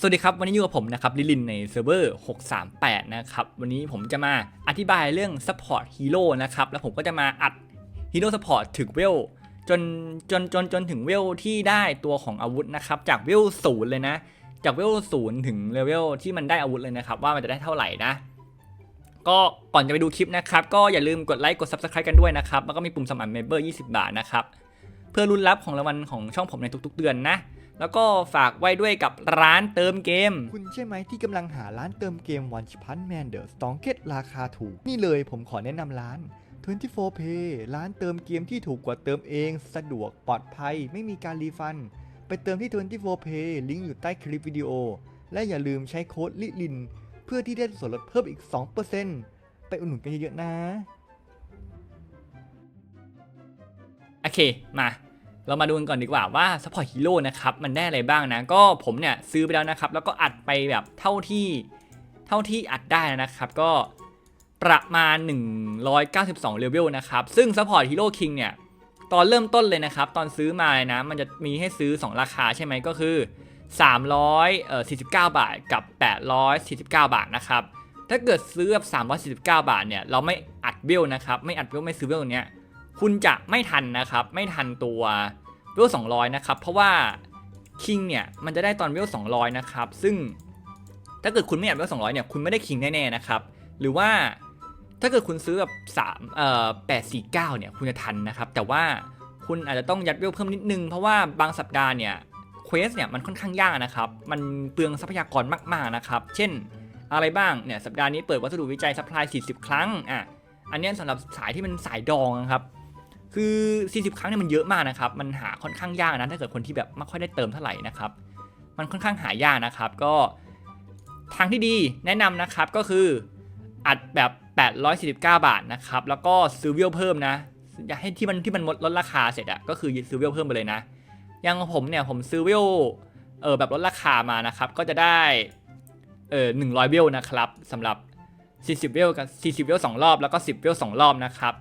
สวัสดีครับ วันนี้อยู่กับผมนะครับลิลินในเซิร์ฟเวอร์ 638 นะครับ วันนี้ผมจะมาอธิบายเรื่อง Support Hero นะครับ แล้วผมก็จะมาอัด Hero Support ถึงเวลจนจนจนจนถึงเวลที่ได้ตัวของอาวุธนะครับ จากเวลศูนย์เลยนะ จากเวลศูนย์ถึงเลเวลที่มันได้อาวุธเลยนะครับ ว่ามันจะได้เท่าไหร่นะ ก็ก่อนจะไปดูคลิปนะครับ ก็อย่าลืมกดไลค์กด Subscribe กันด้วยนะครับแล้วก็มีปุ่มสมัคร Member 20 บาทนะครับเพื่อลุ้นรับของรางวัลของช่องผมในทุก ๆ เดือนนะ แล้วก็ฝากไว้ด้วยกับร้านเติมเกม คุณใช่ไหมที่กำลังหาร้านเติมเกม One Punch Man The s t o n k e t ราคาถูก นี่เลยผมขอแนะนำร้าน 24 Pay ร้านเติมเกมที่ถูกกว่าเติมเอง สะดวกปลอดภัย ไม่มีการรีฟัน ไปเติมที่ 24 Pay ลิงก์อยู่ใต้คลิปวิดีโอ และอย่าลืมใช้โค้ดลิลิน เพื่อที่ได้ส่วนลดเพิ่มอีก 2%ไปอุดหนุนกันเยอะๆนะ โอเค มา เรามาดูกันก่อนดีกว่าว่า Support Hero นะครับมันได้อะไรบ้างนะ ก็ผมเนี่ยซื้อไปแล้วนะครับ แล้วก็อัดไปแบบเท่าที่เท่าที่อัดได้นะครับ ก็ประมาณ 192เลเวลนะครับ ซึ่ง Support Hero King เนี่ยตอนเริ่มต้นเลยนะครับ ตอนซื้อมานะ มันจะมีให้ซื้อ 2 ราคาใช่ไหมก็คือ 349 บาทกับ 849 บาทนะครับ ถ้าเกิดซื้อแบบ349 บาทเนี่ย เราไม่อัดเวลนะครับ ไม่อัดเวลไม่ซื้อเวลเนี้ย คุณจะไม่ทันนะครับ ไม่ทันตัวเวล200 นะครับ เพราะว่าคิงเนี่ยมันจะได้ตอนเวล200 นะครับ ซึ่งถ้าเกิดคุณไม่อัดเวล200 เนี่ยคุณไม่ได้คิงแน่ๆนะครับ หรือว่าถ้าเกิดคุณซื้อแบบ3เอ่อ849 เนี่ยคุณจะทันนะครับ แต่ว่าคุณอาจจะต้องยัดเวลเพิ่มนิดนึง เพราะว่าบางสัปดาห์เนี่ยเควสเนี่ยมันค่อนข้างยากนะครับ มันเปลืองทรัพยากรมากๆนะครับ เช่นอะไรบ้างเนี่ยสัปดาห์นี้เปิดวัสดุวิจัยซัพพลาย40 ครั้งอะอันเนี้ยสำหรับสายที่มันสายดองครับ คือ 40 ครั้งเนี่ยมันเยอะมากนะครับ มันหาค่อนข้างยากนะถ้าเกิดคนที่แบบไม่ค่อยได้เติมเท่าไหร่นะครับ มันค่อนข้างหายากนะครับ ก็ทางที่ดีแนะนำนะครับก็คืออัดแบบ 849 บาทนะครับ แล้วก็ซื้อเวลเพิ่มนะ อยากให้ที่มันที่มันลดลดราคาเสร็จอะก็คือซื้อเวลเพิ่มไปเลยนะอย่างผมเนี่ยผมซื้อเวลเออแบบลดราคามานะครับ ก็จะได้เออ100เวลนะครับสำหรับ 40 เวลกับ 40 เวล2รอบแล้วก็ 10 เวล2รอบนะครับ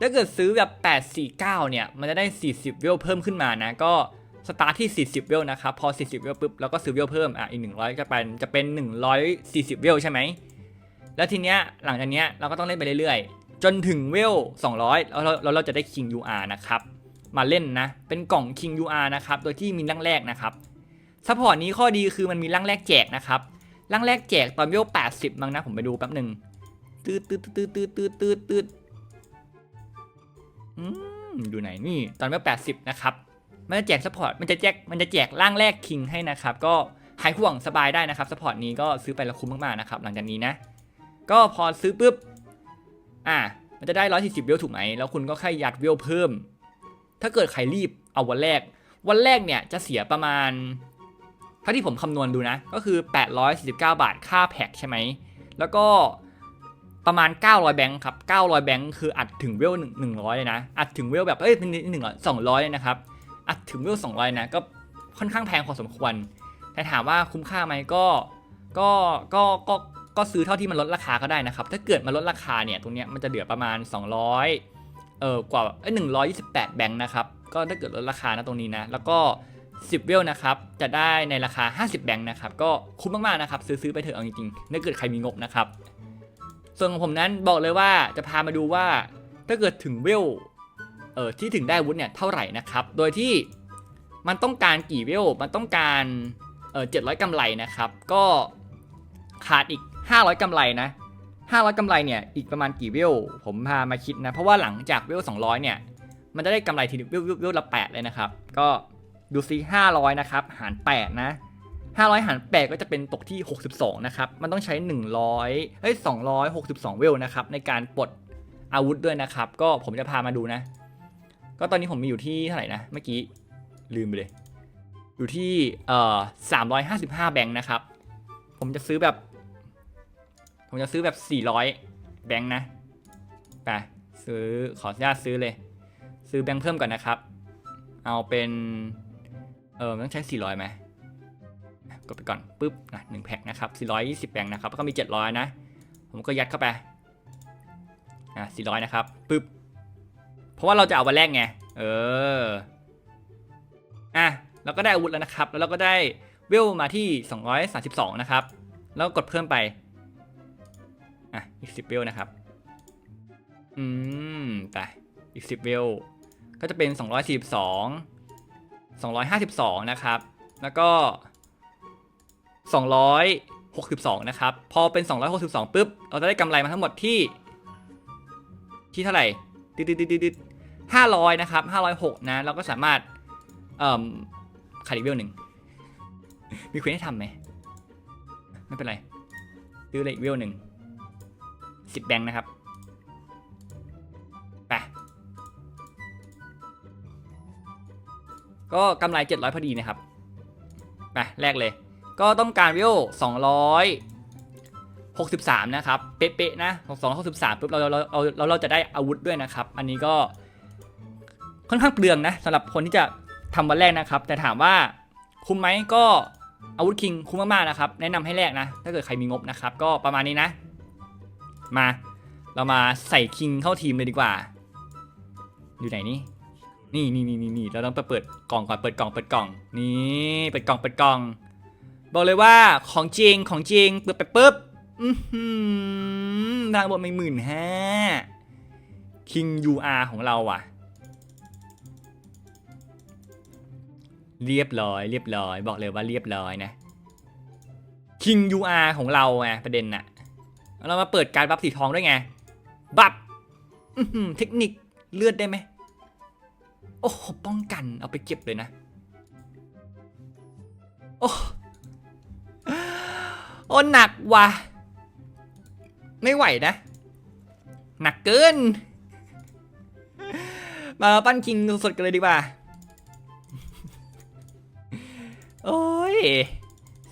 ถ้าเกิดซื้อแบบ 849 เนี่ย มันจะได้ 40 เวลเพิ่มขึ้นมานะ ก็สตาร์ทที่ 40 เวลนะครับ พอ 40 เวลปุ๊บ แล้วก็ซื้อเวลเพิ่ม อะ อีก 100 ก็เป็น จะเป็น 140 เวลใช่ไหม แล้วทีเนี้ย หลังจากเนี้ย เราก็ต้องเล่นไปเรื่อยๆ จนถึงเวล 200 แล้วเราเราจะได้ King UR นะครับ มาเล่นนะ เป็นกล่อง King UR นะครับ โดยที่มีร่างแรกนะครับซัพพอร์ตนี้ข้อดีคือมันมีร่างแรกแจกนะครับร่างแรกแจกตอนเวล80มั้งนะ ผมไปดูแป๊บหนึ่งตืดตืดตืดตืดตืดตืดตืด อืมอยู่ไหนนี่ตอนเวลแปดสิบนะครับ มันจะแจกซัพพอร์ตมันจะแจกมันจะแจกร่างแรกคิงให้นะครับ ก็หายห่วงสบายได้นะครับซัพพอร์ตนี้ก็ซื้อไปแล้วคุ้มมากๆนะครับ หลังจากนี้นะ ก็พอซื้อปุ๊บ อ่า มันจะได้ร้อยสี่สิบเวลถูกไหม แล้วคุณก็แค่ยัดเวลเพิ่ม ถ้าเกิดใครรีบเอาวันแรก วันแรกเนี่ยจะเสียประมาณเท่าที่ผมคำนวณดูนะ ก็คือ 849 บาทค่าแพ็กใช่ไหม แล้วก็ ประมาณ 900 แบงค์ครับ 900 แบงค์คืออัดถึงเวล1 100 เลยนะ อัดถึงเวลแบบเอ้ยเป็นหนึ่งสองร้อยเลยนะครับ อัดถึงเวล200 นะ ก็ค่อนข้างแพงพอสมควร แต่ถามว่าคุ้มค่าไหมก็ ก็ ก็ ก็ ก็ซื้อเท่าที่มันลดราคาก็ได้นะครับ ถ้าเกิดมันลดราคาเนี่ย ตรงเนี้ยมันจะเหลือประมาณ 200 เออกว่าเอ้ย128แบงค์นะครับ ก็ถ้าเกิดลดราคานะตรงนี้นะ แล้วก็10เวลนะครับ จะได้ในราคา 50 แบงค์นะครับ ก็คุ้มมากๆนะครับ ซื้อๆไปเถอะเอาจริงๆถ้าเกิดใครมีงบนะครับ ส่วนของผมนั้นบอกเลยว่าจะพามาดูว่าถ้าเกิดถึงเวลเออที่ถึงได้วุธเนี่ยเท่าไหร่นะครับ โดยที่มันต้องการกี่เวลมันต้องการเออ700กำไรนะครับ ก็ขาดอีก 500กำไรนะ500กำไรเนี่ยอีกประมาณกี่เวลผมพามาคิดนะ เพราะว่าหลังจากเวล200 เนี่ย มันจะได้กำไรทีเดียววลเวลเวลละ8เลยนะครับ ก็ดูซิ500 นะครับ หาร 8 นะ 500 หาร 8 ก็จะเป็นตกที่ 62 นะครับ มันต้องใช้ 100เอ้ย262 เวลนะครับ ในการปลดอาวุธด้วยนะครับ ก็ผมจะพามาดูนะ ก็ตอนนี้ผมมีอยู่ที่เท่าไหร่นะ เมื่อกี้ ลืมไปเลย อยู่ที่เอ่อ355 แบงค์นะครับ ผมจะซื้อแบบ ผมจะซื้อแบบ 400 แบงค์นะ ไป ซื้อ ขออนุญาตซื้อเลย ซื้อแบงค์เพิ่มก่อนนะครับ เอาเป็น เออต้องใช้ 400ไหม กดไปก่อนปุ๊บนะหนึ่งแพ็คนะครับ420แบงค์นะครับแล้วก็มี 700 นะ ผมก็ยัดเข้าไปอะ400 นะครับปุ๊บเพราะว่าเราจะเอาวันแรกไงเอออะเราก็ได้อาวุธแล้วนะครับ แล้วเราก็ได้เวลมาที่ 232 นะครับ แล้วกดเพิ่มไปอะอีก 10 เวลนะครับ อืมไปอีก 10 เวลก็จะเป็น 242 252 นะครับ แล้วก็ 262 นะครับ พอเป็น 262 ปุ๊บ เราจะได้กำไรมาทั้งหมดที่ ที่เท่าไหร่ดิดดิดดิดดิดห้าร้อยนะครับห้าร้อยหกนะ เราก็สามารถ เอ่อขายอีกเวลหนึ่ง มีควสให้ทำไหม ไม่เป็นไร ซื้อเลยอีกเวลหนึ่งสิบแบงค์นะครับไปก็กำไร700พอดีนะครับไปแรกเลย ก็ต้องการวิว263 นะครับ เป๊ะๆนะ263ปุ๊บเราเราเราเราเราจะได้อาวุธด้วยนะครับ อันนี้ก็ค่อนข้างเปลืองนะสำหรับคนที่จะทำวันแรกนะครับ แต่ถามว่าคุ้มไหมก็อาวุธคิงคุ้มมากๆนะครับ แนะนำให้แลกนะ ถ้าเกิดใครมีงบนะครับ ก็ประมาณนี้นะ มาเรามาใส่คิงเข้าทีมเลยดีกว่า อยู่ไหนนี่นี่นี่นี่นี่นี่เราต้องไปเปิดกล่องก่อนเปิดกล่องเปิดกล่อง นี่เปิดกล่องเปิดกล่อง บอกเลยว่าของจริงของจริงเปิดไปปุ๊บอือหือทางบนไม่หมื่นห้าคิง UR ของเราอะ เรียบร้อย เรียบร้อย บอกเลยว่าเรียบร้อยนะคิง UR ของเราไงประเด็นน่ะ เรามาเปิดการบัฟสีทองด้วยไง บัฟเทคนิคเลือดได้ไหม โอ้โหป้องกันเอาไปเก็บเลยนะ โอ้ โอ้หนักว่ะ ไม่ไหวนะ หนักเกิน มาปั้นคิงสดๆกันเลยดีกว่า โอ้ย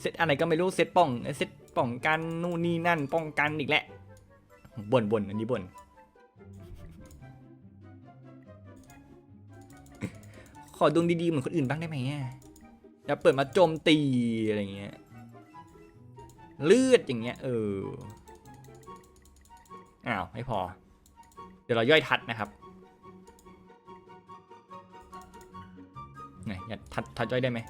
เซตอะไรก็ไม่รู้ เซตป้อง เซตป้องกันนู่นนี่นั่น ป้องกันอีกแหละบ่นบ่นอันนี้บ่นขอดวงดีๆเหมือนคนอื่นบ้างได้ไหมอะอย่าเปิดมาโจมตีอะไรเงี้ย เลือดอย่างเงี้ยเอออ้าวไม่พอ เดี๋ยวเราย่อยทัดนะครับไหนอย่าทัดทัดย่อยได้ไหม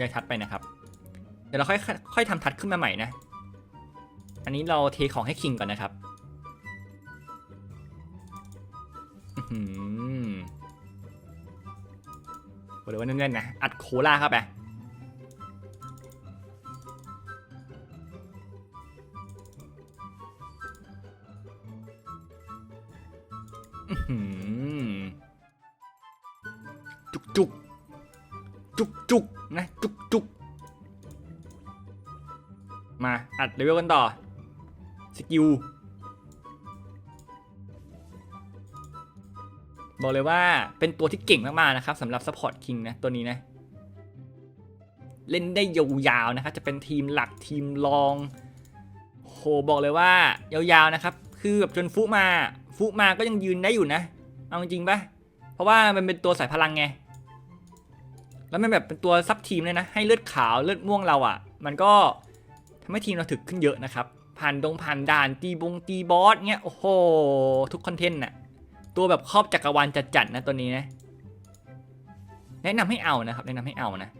ย่อยทัดไปนะครับ เดี๋ยวเราค่อยค่อยทำทัดขึ้นมาใหม่นะ อันนี้เราเทของให้คิงก่อนนะครับ ว่าแน่นๆนะอัดโคล่าเข้าไปจุกจุกจุกจุกนะจุกจุกมาอัดเลเวลกันต่อ สกิล บอกเลยว่าเป็นตัวที่เก่งมากๆนะครับสำหรับ Support King นะตัวนี้นะเล่นได้ยาวๆนะครับจะเป็นทีมหลักทีมรองโหบอกเลยว่ายาวๆนะครับ คือแบบจนฟุมาฟุมาก็ยังยืนได้อยู่นะเอาจริงปะเพราะว่ามันเป็นตัวสายพลังไงแล้วมันแบบเป็นตัวซับทีมเลยนะให้เลือดขาวเลือดม่วงเราอะ่ะ มันก็ทำให้ทีมเราถึกขึ้นเยอะนะครับผ่านดงผ่านด่านตีบงตีบอสเงี้ยโอ้โหทุกคอนเทนต์น่ะ ตัวแบบครอบจักรวาลจัดๆนะตัวนี้นะแนะนำให้เอานะครับ แนะนำให้เอานะ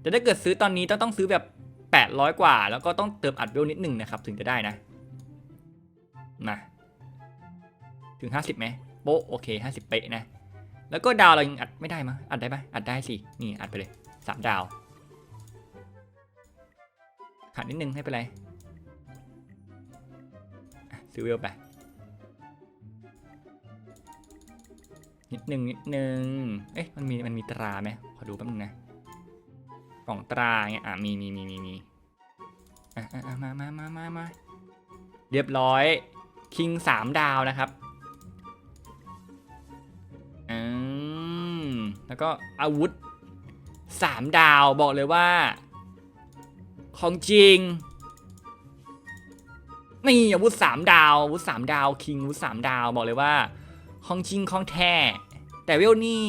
แต่ถ้าเกิดซื้อตอนนี้ต้องต้องซื้อแบบ 800 กว่า แล้วก็ต้องเติมอัดเวลนิดหนึ่งนะครับ ถึงจะได้นะมาถึง 50ไหมโป๊ะโอเค 50 เป๊ะนะ แล้วก็ดาวเรายังอัดไม่ได้มั้ยอัดได้ปะอัดได้สินี่อัดไปเลยสามดาวขาดนิดนึงไม่เป็นไรซื้อเวลไป นิดนึงนิดนึง เอ๊ะมันมีมันมีตราไหมขอดูแป๊บนึงนะ กล่องตราเงี้ยอะมีมีมีมีมีอะอะอะมามามามามาเรียบร้อยคิงสามดาวนะครับอืมแล้วก็อาวุธสามดาวบอกเลยว่า ของจริงนี่อาวุธสามดาวอาวุธสามดาวคิงอาวุธสามดาวบอกเลยว่า ของจริงของแท้ แต่เวลนี่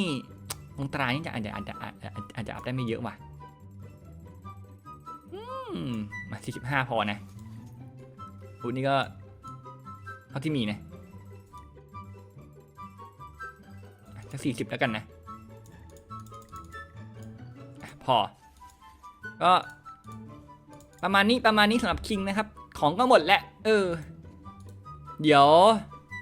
ตรงตรานี่จะอาจจะอาจจะอาจจะอาจจะอัพได้ไม่เยอะว่ะมาสี่สิบห้าพอนะอุนี่ก็เท่าที่มีนะสักสี่สิบแล้วกันนะพอ ก็ประมาณนี้ประมาณนี้สำหรับคิงนะครับ ของก็หมดแล้ว เออ เดี๋ยว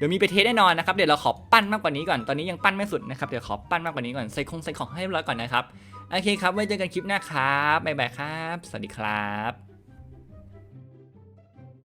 ดี๋ยวมีไปเทสแน่นอนนะครับเดี๋ยวเราขอปั้นมากกว่านี้ก่อนตอนนี้ยังปั้นไม่สุดนะครับเดี๋ยวขอปั้นมากกว่านี้ก่อนใส่คงใส่ของให้เรียบร้อยก่อนนะครับโอเคครับไว้เจอกันคลิปหน้าครับบ๊ายบายครับ สวัสดีครับ